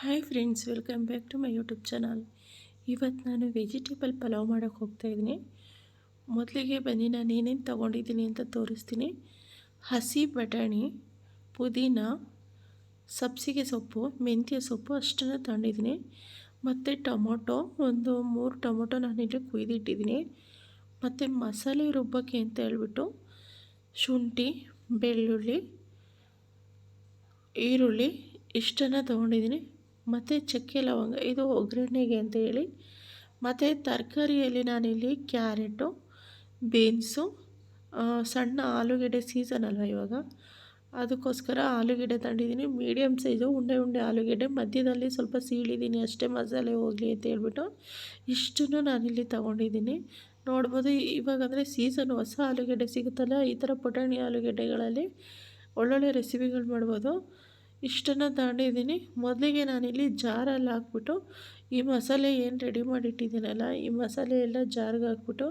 Hi friends welcome back to my YouTube channel ಇವತ್ತು ನಾನು vegetable pulao ಮಾಡೋಕ್ಕೆ ಹೋಗ್ತಾಯಿದ್ದೀನಿ ಮೊದಲಿಗೆ ಬನ್ನಿ, ನಾನು ಏನೇನು ತೊಗೊಂಡಿದ್ದೀನಿ ಅಂತ ತೋರಿಸ್ತೀನಿ. ಹಸಿ ಬಟಾಣಿ, ಪುದೀನ, ಸಬ್ಸಿಗೆ ಸೊಪ್ಪು, ಮೆಂತ್ಯ ಸೊಪ್ಪು ಅಷ್ಟನ್ನು ತಗೊಂಡಿದ್ದೀನಿ. ಮತ್ತು ಟೊಮೊಟೊ, ಒಂದು ಮೂರು ಟೊಮೊಟೊ ನಾನಿಲ್ಲಿ ಕುಯ್ದಿಟ್ಟಿದ್ದೀನಿ. ಮತ್ತು ಮಸಾಲೆ ರುಬ್ಬಕ್ಕೆ ಅಂತ ಹೇಳ್ಬಿಟ್ಟು ಶುಂಠಿ, ಬೆಳ್ಳುಳ್ಳಿ, ಈರುಳ್ಳಿ ಇಷ್ಟನ್ನು ತೊಗೊಂಡಿದ್ದೀನಿ. ಮತ್ತು ಚಕ್ಕೆ ಲವಂಗ. ಇದು ಒಗ್ಗರಣೆಗೆ ಅಂತ ಹೇಳಿ. ಮತ್ತು ತರಕಾರಿಯಲ್ಲಿ ನಾನಿಲ್ಲಿ ಕ್ಯಾರೆಟು, ಬೀನ್ಸು ಸಣ್ಣ ಆಲೂಗೆಡ್ಡೆ ಸೀಸನ್ ಅಲ್ವ ಇವಾಗ. ಅದಕ್ಕೋಸ್ಕರ ಆಲೂಗೆಡ್ಡೆ ತಂದಿದ್ದೀನಿ. ಮೀಡಿಯಮ್ ಸೈಜು, ಉಂಡೆ ಉಂಡೆ ಆಲೂಗೆಡ್ಡೆ. ಮಧ್ಯದಲ್ಲಿ ಸ್ವಲ್ಪ ಸೀಳಿದ್ದೀನಿ, ಅಷ್ಟೇ ಮಸಾಲೆ ಹೋಗಲಿ ಅಂತ ಹೇಳ್ಬಿಟ್ಟು ಇಷ್ಟನ್ನು ನಾನಿಲ್ಲಿ ತೊಗೊಂಡಿದ್ದೀನಿ. ನೋಡ್ಬೋದು ಇವಾಗ ಅಂದರೆ ಸೀಸನ್ ಹೊಸ ಆಲೂಗೆಡ್ಡೆ ಸಿಗುತ್ತಲ್ಲ, ಈ ಥರ ಪುಟಾಣಿ ಆಲೂಗೆಡ್ಡೆಗಳಲ್ಲಿ ಒಳ್ಳೊಳ್ಳೆ ರೆಸಿಪಿಗಳು ಮಾಡ್ಬೋದು. ಇಷ್ಟನ್ನು ತಗೊಂಡಿದ್ದೀನಿ. ಮೊದಲಿಗೆ ನಾನಿಲ್ಲಿ ಜಾರಲ್ಲಿ ಹಾಕ್ಬಿಟ್ಟು, ಈ ಮಸಾಲೆ ಏನು ರೆಡಿ ಮಾಡಿಟ್ಟಿದ್ದೀನಲ್ಲ, ಈ ಮಸಾಲೆ ಎಲ್ಲ ಜಾರ್ಗೆ ಹಾಕ್ಬಿಟ್ಟು,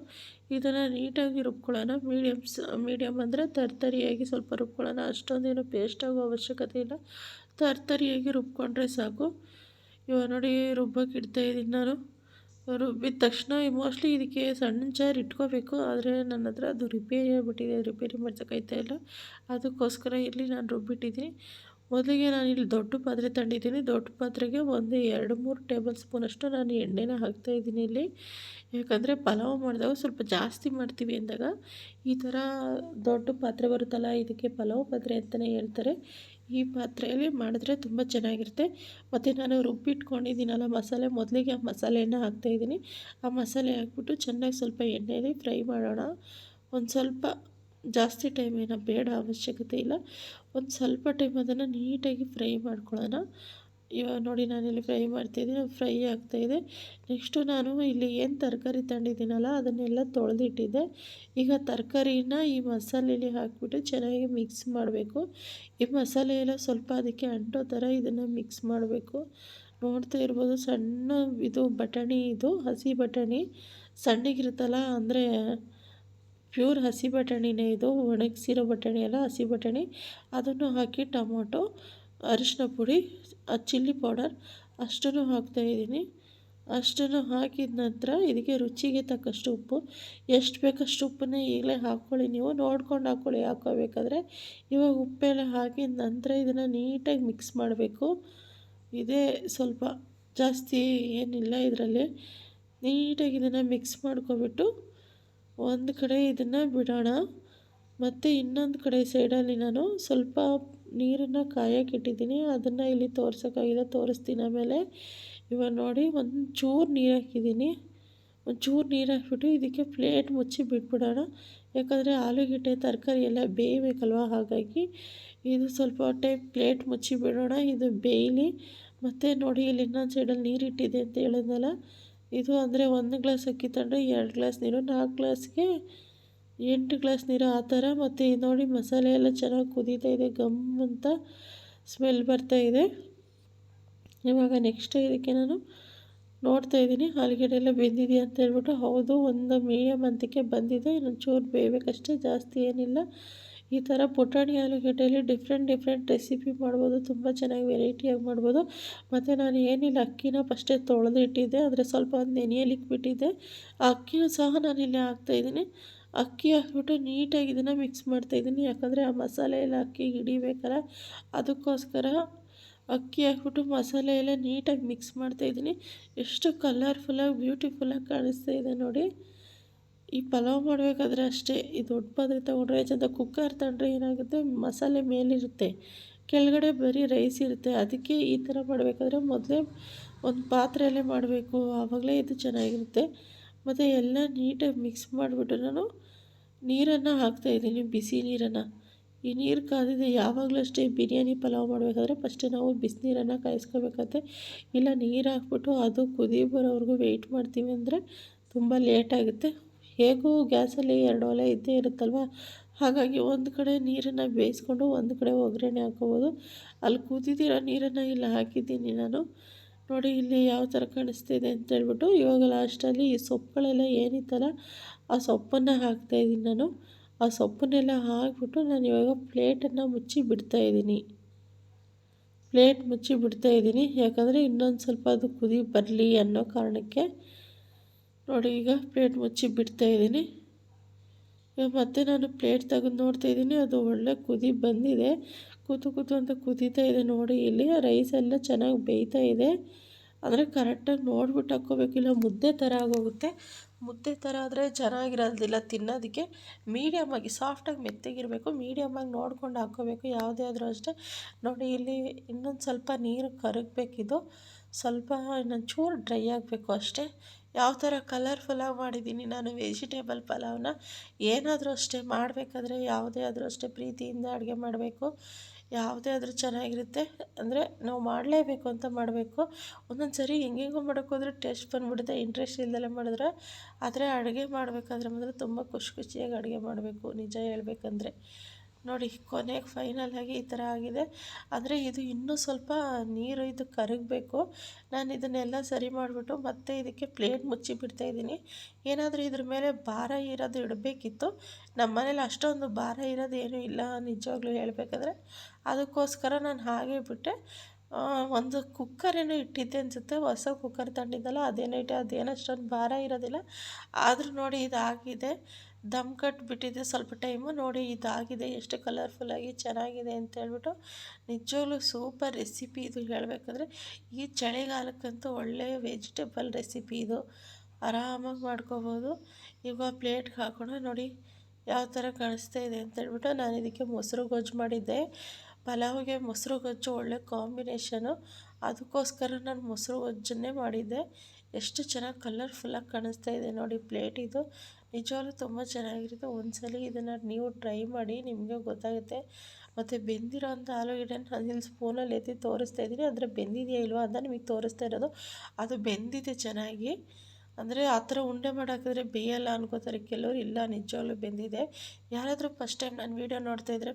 ಇದನ್ನು ನೀಟಾಗಿ ರುಬ್ಕೊಳ್ಳೋಣ. ಮೀಡಿಯಮ್ಸ್ ಮೀಡಿಯಮ್ ಅಂದರೆ ತರ್ತರಿಯಾಗಿ ಸ್ವಲ್ಪ ರುಬ್ಕೊಳ್ಳೋಣ. ಅಷ್ಟೊಂದೇನು ಪೇಸ್ಟ್ ಆಗೋ ಅವಶ್ಯಕತೆ ಇಲ್ಲ. ತರ್ತರಿಯಾಗಿ ರುಬ್ಕೊಂಡ್ರೆ ಸಾಕು. ಇವಾಗ ನೋಡಿ ರುಬ್ಬಕ್ಕೆ ಇಡ್ತಾಯಿದ್ದೀನಿ ನಾನು. ರುಬ್ಬಿದ ತಕ್ಷಣ ಮೋಸ್ಟ್ಲಿ ಇದಕ್ಕೆ ಸಣ್ಣ ಜಾರ್ ಇಟ್ಕೋಬೇಕು. ಆದರೆ ನನ್ನ ಹತ್ರ ಅದು ರಿಪೇರಿ ಆಗಿಬಿಟ್ಟಿದೆ. ರಿಪೇರಿ ಮಾಡ್ಸೋಕ್ಕಾಯ್ತಾ ಇಲ್ಲ. ಅದಕ್ಕೋಸ್ಕರ ಇಲ್ಲಿ ನಾನು ರುಬ್ಬಿಟ್ಟಿದ್ದೀನಿ. ಮೊದಲಿಗೆ ನಾನು ಇಲ್ಲಿ ದೊಡ್ಡ ಪಾತ್ರೆ ತಂದಿದ್ದೀನಿ ದೊಡ್ಡ ಪಾತ್ರೆಗೆ ಒಂದು ಎರಡು ಮೂರು ಟೇಬಲ್ ಸ್ಪೂನಷ್ಟು ನಾನು ಎಣ್ಣೆನ ಹಾಕ್ತಾಯಿದ್ದೀನಿ ಇಲ್ಲಿ. ಯಾಕಂದರೆ ಪಲಾವ್ ಮಾಡಿದಾಗ ಸ್ವಲ್ಪ ಜಾಸ್ತಿ ಮಾಡ್ತೀವಿ ಅಂದಾಗ ಈ ಥರ ದೊಡ್ಡ ಪಾತ್ರೆ ಬರುತ್ತಲ್ಲ, ಇದಕ್ಕೆ ಪಲಾವ್ ಪಾತ್ರೆ ಅಂತಲೇ ಹೇಳ್ತಾರೆ. ಈ ಪಾತ್ರೆಯಲ್ಲಿ ಮಾಡಿದ್ರೆ ತುಂಬ ಚೆನ್ನಾಗಿರುತ್ತೆ. ಮತ್ತು ನಾನು ರುಬ್ಬಿಟ್ಕೊಂಡಿದ್ದೀನಲ್ಲ ಮಸಾಲೆ, ಮೊದಲಿಗೆ ಆ ಹಾಕ್ತಾ ಹಾಕ್ತಾಯಿದ್ದೀನಿ ಆ ಮಸಾಲೆ ಹಾಕ್ಬಿಟ್ಟು ಚೆನ್ನಾಗಿ ಸ್ವಲ್ಪ ಎಣ್ಣೆಯಲ್ಲಿ ಫ್ರೈ ಮಾಡೋಣ. ಒಂದು ಸ್ವಲ್ಪ ಜಾಸ್ತಿ ಟೈಮ್ ಏನೋ ಬೇಡ, ಅವಶ್ಯಕತೆ ಇಲ್ಲ. ಒಂದು ಸ್ವಲ್ಪ ಟೈಮ್ ಅದನ್ನು ನೀಟಾಗಿ ಫ್ರೈ ಮಾಡ್ಕೊಳ್ಳೋಣ. ಇವಾಗ ನೋಡಿ ನಾನಿಲ್ಲಿ ಫ್ರೈ ಮಾಡ್ತಾಯಿದ್ದೀನಿ ಫ್ರೈ ಆಗ್ತಾಯಿದೆ ನೆಕ್ಸ್ಟು ನಾನು ಇಲ್ಲಿ ಏನು ತರಕಾರಿ ತಂದಿದ್ದೀನಲ್ಲ ಅದನ್ನೆಲ್ಲ ತೊಳೆದಿಟ್ಟಿದ್ದೆ. ಈಗ ತರಕಾರಿನ ಈ ಮಸಾಲೆಯಲ್ಲಿ ಹಾಕಿಬಿಟ್ಟು ಚೆನ್ನಾಗಿ ಮಿಕ್ಸ್ ಮಾಡಬೇಕು. ಈ ಮಸಾಲೆ ಎಲ್ಲ ಸ್ವಲ್ಪ ಅದಕ್ಕೆ ಅಂಟೋ ಥರ ಇದನ್ನು ಮಿಕ್ಸ್ ಮಾಡಬೇಕು. ನೋಡ್ತಾ ಇರ್ಬೋದು ಸಣ್ಣ ಇದು ಬಟಾಣಿ, ಇದು ಹಸಿ ಬಟಾಣಿ. ಸಣ್ಣಗಿರುತ್ತಲ್ಲ, ಅಂದರೆ ಪ್ಯೂರ್ ಹಸಿ ಬಟಾಣಿನೇ ಇದು, ಒಣಗಿಸಿರೋ ಬಟಾಣಿ ಅಲ್ಲ, ಹಸಿ ಬಟಾಣಿ. ಅದನ್ನು ಹಾಕಿ ಟೊಮೊಟೊ ಅರಿಶಿನ ಪುಡಿ ಚಿಲ್ಲಿ ಪೌಡರ್ ಅಷ್ಟನ್ನು ಹಾಕ್ತಾಯಿದ್ದೀನಿ ಅಷ್ಟನ್ನು ಹಾಕಿದ ನಂತರ ಇದಕ್ಕೆ ರುಚಿಗೆ ತಕ್ಕಷ್ಟು ಉಪ್ಪು. ಎಷ್ಟು ಬೇಕಷ್ಟು ಉಪ್ಪನ್ನೇ ಈಗಲೇ ಹಾಕ್ಕೊಳ್ಳಿ ನೀವು. ನೋಡ್ಕೊಂಡು ಹಾಕ್ಕೊಳ್ಳಿ ಹಾಕೋಬೇಕಾದ್ರೆ ಇವಾಗ ಉಪ್ಪೆಲ್ಲ ಹಾಕಿದ ನಂತರ ಇದನ್ನು ನೀಟಾಗಿ ಮಿಕ್ಸ್ ಮಾಡಬೇಕು. ಇದೇ ಸ್ವಲ್ಪ ಜಾಸ್ತಿ ಏನಿಲ್ಲ ಇದರಲ್ಲಿ. ನೀಟಾಗಿ ಇದನ್ನು ಮಿಕ್ಸ್ ಮಾಡ್ಕೊಬಿಟ್ಟು ಒಂದು ಕಡೆ ಇದನ್ನು ಬಿಡೋಣ, ಮತ್ತು ಇನ್ನೊಂದು ಕಡೆ ಸೈಡಲ್ಲಿ ನಾನು ಸ್ವಲ್ಪ ನೀರನ್ನು ಕಾಯಕ್ಕೆ ಇಟ್ಟಿದ್ದೀನಿ. ಅದನ್ನು ಇಲ್ಲಿ ತೋರ್ಸೋಕ್ಕಾಗಿಲ್ಲ, ತೋರಿಸ್ತೀನಿ ಆಮೇಲೆ. ಇವಾಗ ನೋಡಿ ಒಂದು ಚೂರು ನೀರು ಹಾಕಿದ್ದೀನಿ. ಒಂದು ಚೂರು ನೀರು ಹಾಕಿಬಿಟ್ಟು ಇದಕ್ಕೆ ಪ್ಲೇಟ್ ಮುಚ್ಚಿ ಬಿಟ್ಬಿಡೋಣ. ಯಾಕಂದರೆ ಆಲೂಗೆಡ್ಡೆ, ತರಕಾರಿ ಎಲ್ಲ ಬೇಯಬೇಕಲ್ವ? ಹಾಗಾಗಿ ಇದು ಸ್ವಲ್ಪ ಟೈಮ್ ಪ್ಲೇಟ್ ಮುಚ್ಚಿ ಬಿಡೋಣ. ಇದು ಬೇಯಲಿ. ಮತ್ತು ನೋಡಿ, ಇಲ್ಲಿ ಇನ್ನೊಂದು ಸೈಡಲ್ಲಿ ನೀರು ಇಟ್ಟಿದೆ ಅಂತ ಹೇಳಿದ್ನಲ್ಲ. ಇದು ಅಂದರೆ ಒಂದು ಗ್ಲಾಸ್ ಅಕ್ಕಿ ತಗೊಂಡ್ರೆ ಎರಡು ಗ್ಲಾಸ್ ನೀರು, ನಾಲ್ಕು ಗ್ಲಾಸ್ಗೆ ಎಂಟು ಗ್ಲಾಸ್ ನೀರು ಆ ಥರ. ಮತ್ತು ನೋಡಿ ಮಸಾಲೆ ಎಲ್ಲ ಚೆನ್ನಾಗಿ ಕುದೀತಾ ಇದೆ, ಗಮ್ ಅಂತ ಸ್ಮೆಲ್ ಬರ್ತಾ ಇದೆ. ಇವಾಗ ನೆಕ್ಸ್ಟ್ ಇದಕ್ಕೆ ನಾನು ನೋಡ್ತಾ ಇದ್ದೀನಿ, ಆಲೂಗಡ್ಡೆ ಎಲ್ಲ ಬೆಂದಿದೆಯಾ ಅಂತ ಹೇಳ್ಬಿಟ್ಟು. ಹೌದು, ಒಂದು ಮೀಡಿಯಮ್ ಅಂತಕ್ಕೆ ಬಂದಿದೆ ಇನ್ನೊಂದು ಚೂರು ಬೇಯಬೇಕಷ್ಟೇ, ಜಾಸ್ತಿ ಏನಿಲ್ಲ. ಈ ಥರ ಪುಟಾಣಿ ಆಲೂಗಡ್ಡೆಯಲ್ಲಿ ಡಿಫ್ರೆಂಟ್ ಡಿಫ್ರೆಂಟ್ ರೆಸಿಪಿ ಮಾಡ್ಬೋದು. ತುಂಬ ಚೆನ್ನಾಗಿ ವೆರೈಟಿಯಾಗಿ ಮಾಡ್ಬೋದು. ಮತ್ತು ನಾನು ಏನಿಲ್ಲ, ಅಕ್ಕಿನ ಫಸ್ಟೇ ತೊಳೆದು ಇಟ್ಟಿದ್ದೆ ಆದರೆ ಸ್ವಲ್ಪ ಒಂದು ನೆನೆಯಲಿಕ್ಕೆ ಬಿಟ್ಟಿದ್ದೆ. ಆ ಅಕ್ಕಿನೂ ಸಹ ಇಲ್ಲಿ ಹಾಕ್ತಾಯಿದ್ದೀನಿ ಅಕ್ಕಿ ಹಾಕ್ಬಿಟ್ಟು ನೀಟಾಗಿ ಇದನ್ನು ಮಿಕ್ಸ್ ಮಾಡ್ತಾಯಿದ್ದೀನಿ ಯಾಕಂದರೆ ಆ ಮಸಾಲೆ ಎಲ್ಲ ಅಕ್ಕಿಗೆ ಹಿಡಿಬೇಕಲ್ಲ, ಅದಕ್ಕೋಸ್ಕರ ಅಕ್ಕಿ ಹಾಕ್ಬಿಟ್ಟು ಮಸಾಲೆ ಎಲ್ಲ ನೀಟಾಗಿ ಮಿಕ್ಸ್ ಮಾಡ್ತಾಯಿದ್ದೀನಿ ಎಷ್ಟು ಕಲರ್ಫುಲ್ಲಾಗಿ ಬ್ಯೂಟಿಫುಲ್ಲಾಗಿ ಕಾಣಿಸ್ತಾ ಇದೆ ನೋಡಿ. ಈ ಪಲಾವ್ ಮಾಡಬೇಕಾದ್ರೆ ಅಷ್ಟೇ, ಈ ದೊಡ್ಡ ಪಾತ್ರೆ ತೊಗೊಂಡ್ರೆ ಚಂದ ಕುಕ್ಕರ್ ತಗೊಂಡ್ರೆ ಏನಾಗುತ್ತೆ, ಮಸಾಲೆ ಮೇಲಿರುತ್ತೆ. ಕೆಳಗಡೆ ಬರೀ ರೈಸ್ ಇರುತ್ತೆ. ಅದಕ್ಕೆ ಈ ಥರ ಮಾಡಬೇಕಾದ್ರೆ ಮೊದಲೇ ಒಂದು ಪಾತ್ರೆಯಲ್ಲೇ ಮಾಡಬೇಕು. ಆವಾಗಲೇ ಇದು ಚೆನ್ನಾಗಿರುತ್ತೆ. ಮತ್ತು ಎಲ್ಲ ನೀಟಾಗಿ ಮಿಕ್ಸ್ ಮಾಡಿಬಿಟ್ಟು ನಾನು ನೀರನ್ನು ಹಾಕ್ತಾಯಿದ್ದೀನಿ ಬಿಸಿ ನೀರನ್ನು. ಈ ನೀರು ಕಾದಿದೆ, ಯಾವಾಗಲೂ ಅಷ್ಟೇ ಬಿರಿಯಾನಿ ಪಲಾವ್ ಮಾಡಬೇಕಾದ್ರೆ ಫಸ್ಟೇ ನಾವು ಬಿಸಿನೀರನ್ನು ಕಾಯಿಸ್ಕೋಬೇಕತ್ತೆ ಇಲ್ಲ ನೀರು ಹಾಕ್ಬಿಟ್ಟು ಅದು ಕುದಿ ಬರೋವರೆಗೂ ವೆಯ್ಟ್ ಮಾಡ್ತೀವಿ ಅಂದರೆ ತುಂಬ ಲೇಟಾಗುತ್ತೆ ಹೇಗೂ ಗ್ಯಾಸಲ್ಲಿ ಎರಡು ಒಲೆ ಇದ್ದೇ ಇರುತ್ತಲ್ವ? ಹಾಗಾಗಿ ಒಂದು ಕಡೆ ನೀರನ್ನು ಬೇಯಿಸ್ಕೊಂಡು ಒಂದು ಕಡೆ ಒಗ್ಗರಣೆ ಹಾಕೋಬೋದು ಅಲ್ಲಿ ಕುದಿದಿರೋ ನೀರನ್ನು ಇಲ್ಲಿ, ಹಾಕಿದ್ದೀನಿ ನಾನು. ನೋಡಿ, ಇಲ್ಲಿ ಯಾವ ಥರ ಕಾಣಿಸ್ತಿದೆ ಅಂತ ಹೇಳ್ಬಿಟ್ಟು ಇವಾಗ ಲಾಸ್ಟಲ್ಲಿ ಈ ಸೊಪ್ಪುಗಳೆಲ್ಲ ಏನಿತ್ತಲ್ಲ, ಆ ಸೊಪ್ಪನ್ನು ಹಾಕ್ತಾಯಿದ್ದೀನಿ ನಾನು. ಆ ಸೊಪ್ಪನ್ನೆಲ್ಲ ಹಾಕ್ಬಿಟ್ಟು ನಾನು ಇವಾಗ ಪ್ಲೇಟನ್ನು ಮುಚ್ಚಿ ಬಿಡ್ತಾ ಇದ್ದೀನಿ. ಪ್ಲೇಟ್ ಮುಚ್ಚಿ ಬಿಡ್ತಾ ಇದ್ದೀನಿ. ಯಾಕಂದರೆ ಇನ್ನೊಂದು ಸ್ವಲ್ಪ ಅದು ಕುದಿ ಬರಲಿ ಅನ್ನೋ ಕಾರಣಕ್ಕೆ ನೋಡಿ ಈಗ ಪ್ಲೇಟ್ ಮುಚ್ಚಿ ಬಿಡ್ತಾ ಇದ್ದೀನಿ. ಇವಾಗ ಮತ್ತೆ ನಾನು ಪ್ಲೇಟ್ ತೆಗೆದು ನೋಡ್ತಾ ಇದ್ದೀನಿ. ಅದು ಒಳ್ಳೆ ಕುದಿ ಬಂದಿದೆ. ಕೂತು ಕೂತು ಅಂತ ಕುದೀತಾ ಇದೆ ನೋಡಿ ಇಲ್ಲಿ. ರೈಸ್ ಎಲ್ಲ ಚೆನ್ನಾಗಿ ಬೇಯ್ತಾ ಇದೆ. ಅಂದರೆ ಕರೆಕ್ಟಾಗಿ ನೋಡ್ಬಿಟ್ಟು ಹಾಕ್ಕೋಬೇಕು. ಇಲ್ಲ ಮುದ್ದೆ ಥರ ಆಗೋಗುತ್ತೆ. ಮುದ್ದೆ ಥರ ಆದರೆ ಚೆನ್ನಾಗಿರೋದಿಲ್ಲ ತಿನ್ನೋದಕ್ಕೆ. ಮೀಡಿಯಮಾಗಿ ಸಾಫ್ಟಾಗಿ ಮೆತ್ತಗಿರಬೇಕು. ಮೀಡಿಯಮಾಗಿ ನೋಡ್ಕೊಂಡು ಹಾಕ್ಕೋಬೇಕು. ಯಾವುದೇ ಆದರೂ ಅಷ್ಟೇ. ನೋಡಿ ಇಲ್ಲಿ ಇನ್ನೊಂದು ಸ್ವಲ್ಪ ನೀರು ಕರಗಬೇಕಿದು. ಸ್ವಲ್ಪ ಇನ್ನೊಂದು ಚೂರು ಡ್ರೈ ಆಗಬೇಕು ಅಷ್ಟೇ. ಯಾವ ಥರ ಕಲರ್ಫುಲ್ಲಾಗಿ ಮಾಡಿದ್ದೀನಿ. ನಾನು ವೆಜಿಟೇಬಲ್ ಪಲಾವ್ನ ಏನಾದರೂ ಅಷ್ಟೇ ಮಾಡಬೇಕಾದ್ರೆ ಯಾವುದೇ ಆದರೂ ಅಷ್ಟೇ ಪ್ರೀತಿಯಿಂದ ಅಡುಗೆ ಮಾಡಬೇಕು. ಯಾವುದೇ ಆದರೂ ಚೆನ್ನಾಗಿರುತ್ತೆ ಅಂದರೆ ನಾವು ಮಾಡಲೇಬೇಕು ಅಂತ ಮಾಡಬೇಕು. ಒಂದೊಂದು ಸರಿ ಹೆಂಗೆಂಗೋ ಮಾಡೋಕ್ಕೋದ್ರೆ ಟೇಸ್ಟ್ ಬಂದುಬಿಡುತ್ತೆ. ಇಂಟ್ರೆಸ್ಟ್ ಇಲ್ದಲೆ ಮಾಡಿದ್ರೆ ಆದರೆ ಅಡುಗೆ ಮಾಡಬೇಕಾದ್ರೆ ಮಾತ್ರ ತುಂಬ ಖುಷಿ ಖುಷಿಯಾಗಿ ಅಡುಗೆ ಮಾಡಬೇಕು. ನಿಜ ಹೇಳ್ಬೇಕಂದ್ರೆ. ನೋಡಿ, ಕೊನೆಗೆ ಫೈನಲಾಗಿ ಈ ಥರ ಆಗಿದೆ. ಆದರೆ ಇದು ಇನ್ನೂ ಸ್ವಲ್ಪ ನೀರು ಇದು ಕರಗಬೇಕು. ನಾನು ಇದನ್ನೆಲ್ಲ ಸರಿ ಮಾಡಿಬಿಟ್ಟು ಮತ್ತೆ ಇದಕ್ಕೆ ಪ್ಲೇಟ್ ಮುಚ್ಚಿ ಬಿಡ್ತಾ ಇದ್ದೀನಿ. ಏನಾದರೂ ಇದ್ರ ಮೇಲೆ ಭಾರ ಇರೋದು ಇಡಬೇಕಿತ್ತು. ನಮ್ಮ ಮನೇಲಿ ಅಷ್ಟೊಂದು ಭಾರ ಇರೋದು ಏನೂ ಇಲ್ಲ, ನಿಜವಾಗ್ಲೂ ಹೇಳಬೇಕಂದ್ರೆ. ಅದಕ್ಕೋಸ್ಕರ ನಾನು ಹಾಗೆ ಬಿಟ್ಟೆ. ಒಂದು ಕುಕ್ಕರ್ ಏನೋ ಇಟ್ಟಿದ್ದೆ ಅನಿಸುತ್ತೆ. ಹೊಸ ಕುಕ್ಕರ್ ತಂದಿದ್ದಲ್ಲ, ಅದೇನೋ ಇಟ್ಟೆ, ಅದೇನೋ ಅಷ್ಟೊಂದು ಭಾರ ಇರೋದಿಲ್ಲ. ಆದರೂ ನೋಡಿ ಇದಾಗಿದೆ. ದಮ್ ಕಟ್ಬಿಟ್ಟಿದೆ ಸ್ವಲ್ಪ ಟೈಮು ನೋಡಿ ಇದಾಗಿದೆ, ಎಷ್ಟು ಕಲರ್ಫುಲ್ಲಾಗಿ ಚೆನ್ನಾಗಿದೆ ಅಂತ ಹೇಳ್ಬಿಟ್ಟು ನಿಜವಾಗ್ಲೂ ಸೂಪರ್ ರೆಸಿಪಿ ಇದು ಹೇಳಬೇಕಂದ್ರೆ, ಈ ಚಳಿಗಾಲಕ್ಕಂತೂ ಒಳ್ಳೆಯ ವೆಜಿಟೇಬಲ್ ರೆಸಿಪಿ ಇದು. ಆರಾಮಾಗಿ ಮಾಡ್ಕೋಬೋದು. ಈಗ ಪ್ಲೇಟ್ಗೆ ಹಾಕೋಣ, ನೋಡಿ ಯಾವ ಥರ ಕಾಣಿಸ್ತಾ ಇದೆ ಅಂತ ಹೇಳ್ಬಿಟ್ಟು ನಾನು ಇದಕ್ಕೆ ಮೊಸರು ಗೊಜ್ಜು ಮಾಡಿದ್ದೆ. ಪಲಾವ್ಗೆ ಮೊಸರು ಗೊಜ್ಜು ಒಳ್ಳೆ ಕಾಂಬಿನೇಷನು. ಅದಕ್ಕೋಸ್ಕರ ನಾನು ಮೊಸರು ಗೊಜ್ಜನ್ನೇ ಮಾಡಿದ್ದೆ. ಎಷ್ಟು ಚೆನ್ನಾಗಿ ಕಲರ್ಫುಲ್ಲಾಗಿ ಕಾಣಿಸ್ತಾ ಇದೆ ನೋಡಿ ಪ್ಲೇಟ್ ಇದು. ನಿಜವಾಗ್ಲೂ ತುಂಬ ಚೆನ್ನಾಗಿರುತ್ತೆ. ಒಂದ್ಸಲ ಇದನ್ನು ನೀವು ಟ್ರೈ ಮಾಡಿ ನಿಮಗೆ ಗೊತ್ತಾಗುತ್ತೆ. ಮತ್ತು ಬೆಂದಿರೋ ಅಂಥ ಆಲೂಗೆಡ್ಡೆ ನಾನು ಇಲ್ಲಿ ಸ್ಪೂನಲ್ಲಿ ಎತ್ತಿ ತೋರಿಸ್ತಾ ಇದ್ದೀನಿ. ಅಂದರೆ ಬೆಂದಿದೆಯಾ ಇಲ್ವಾ ಅಂತ ನಿಮಗೆ ತೋರಿಸ್ತಾ ಇರೋದು. ಅದು ಬೆಂದಿದೆ ಚೆನ್ನಾಗಿ. ಅಂದರೆ ಆ ಥರ ಉಂಡೆ ಮಾಡಾಕಿದ್ರೆ ಬೇಯಲ್ಲ ಅನ್ಕೋತಾರೆ. ಕೆಲವರು ಇಲ್ಲ, ನಿಜವಾಗ್ಲೂ ಬೆಂದಿದೆ. ಯಾರಾದರೂ ಫಸ್ಟ್ ಟೈಮ್ ನಾನು ವೀಡಿಯೋ ನೋಡ್ತಾಯಿದ್ರೆ